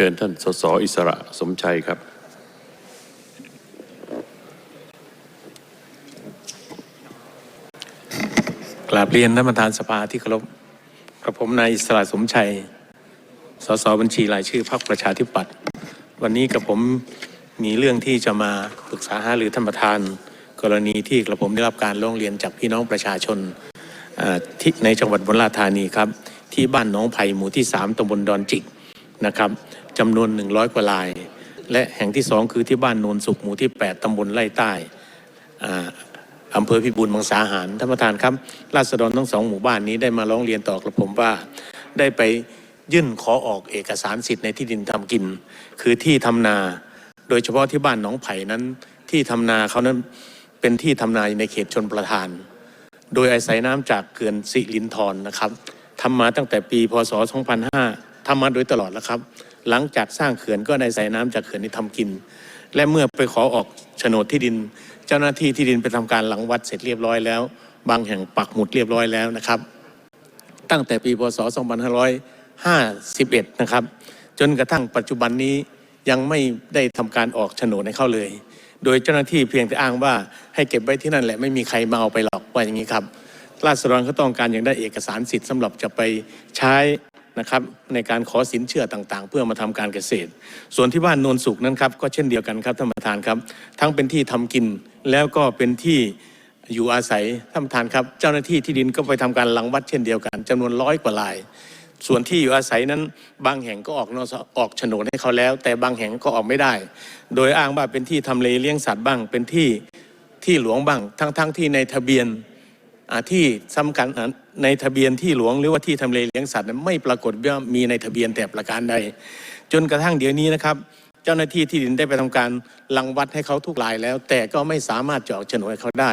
ชิญท่านสสอิสระสมชัยครับ กราบเรียนท่านประธานสภาที่เคารพกระผมนายอิสระสมชัย สสบัญชีรายชื่อพรรคประชาธิปัตย์วันนี้กระผมมีเรื่องที่จะมาปรึกษาหารือท่านประธาน กรณีที่กระผมได้รับการร้องเรียนจากพี่น้องประชาชนที่ในจังหวัดบุรีรัมย์ธานีครับ ที่บ้านหนองไผ่หมู่ที่ 3ตำบลดอนจิก นะครับจำนวน 100 กว่าราย และแห่งที่สองคือที่บ้านโนนสุขหมู่ที่ 8ตำบลไร่ใต้อ่าอำเภอพิบูลมังสาหารท่านประธานครับ ราษฎรทั้งสองหมู่บ้านนี้ได้มาร้องเรียนต่อกระผมว่าได้ไปยื่นขอออกเอกสารสิทธิ์ในที่ดินทำกิน คือที่ทำนา โดยเฉพาะที่บ้านหนองไผ่นั้นที่ทำนาเขานั้นเป็นที่ทำนาในเขตชนประทาน โดยอาศัยน้ำจากเขื่อนสิรินธรนะครับทำมาตั้งแต่ปีพศ2005 ทำมาโดยตลอดแล้วครับ หลังจากสร้างเขื่อนก็ได้อาศัยน้ำจากเขื่อนนี้ทำกิน และเมื่อไปขอออกโฉนดที่ดิน เจ้าหน้าที่ที่ดินไปทำการหลังวัดเสร็จเรียบร้อยแล้ว บางแห่งปักหมุดเรียบร้อยแล้วนะครับ ตั้งแต่ปีพศ 2551 นะครับ จนกระทั่งปัจจุบันนี้ยังไม่ได้ทำการออกโฉนดให้เขาเลย โดยเจ้าหน้าที่เพียงแต่อ้างว่าให้เก็บไว้ที่นั่นแหละไม่มีใครมาเอาไปหรอกว่าอย่างนี้ครับราษฎรเขาต้องการอย่างได้เอกสารสิทธิ์สำหรับจะไปใช้ นะครับในการขอสินเชื่อต่างๆ เพื่อมาทำการเกษตร ส่วนที่บ้านโนนสุขนั้นครับก็เช่นเดียวกันครับท่านประธานครับ ทั้งเป็นที่ทำกินแล้วก็เป็นที่อยู่อาศัยท่านประธานครับ เจ้าหน้าที่ที่ดินก็ไปทำการลังวัดเช่นเดียวกันจำนวนร้อยกว่าลาย ส่วนที่อยู่อาศัยนั้นบางแห่งก็ออกนสออกโฉนดให้เขาแล้ว แต่บางแห่งก็ออกไม่ได้ โดยอ้างว่าเป็นที่ทำเลเลี้ยงสัตว์บ้าง เป็นที่ที่หลวงบ้าง ทั้งๆที่ในทะเบียน ที่สำคัญในทะเบียนที่หลวงหรือว่าที่ทำเลเลี้ยงสัตว์ไม่ปรากฏว่ามีในทะเบียนแต่ประการใด จนกระทั่งเดี๋ยวนี้นะครับ เจ้าหน้าที่ที่ดินได้ไปทำการรังวัดให้เขาทุกรายแล้ว แต่ก็ไม่สามารถจะออกโฉนดให้เขาได้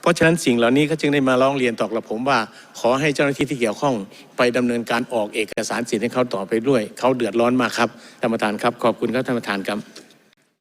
เพราะฉะนั้นสิ่งเหล่านี้ก็จึงได้มาร้องเรียนต่อกระผมว่า ขอให้เจ้าหน้าที่ที่เกี่ยวข้องไปดำเนินการออกเอกสารสิทธิ์ให้เขาต่อไปด้วย เขาเดือดร้อนมากครับท่านประธานครับขอบคุณครับท่านประธานครับ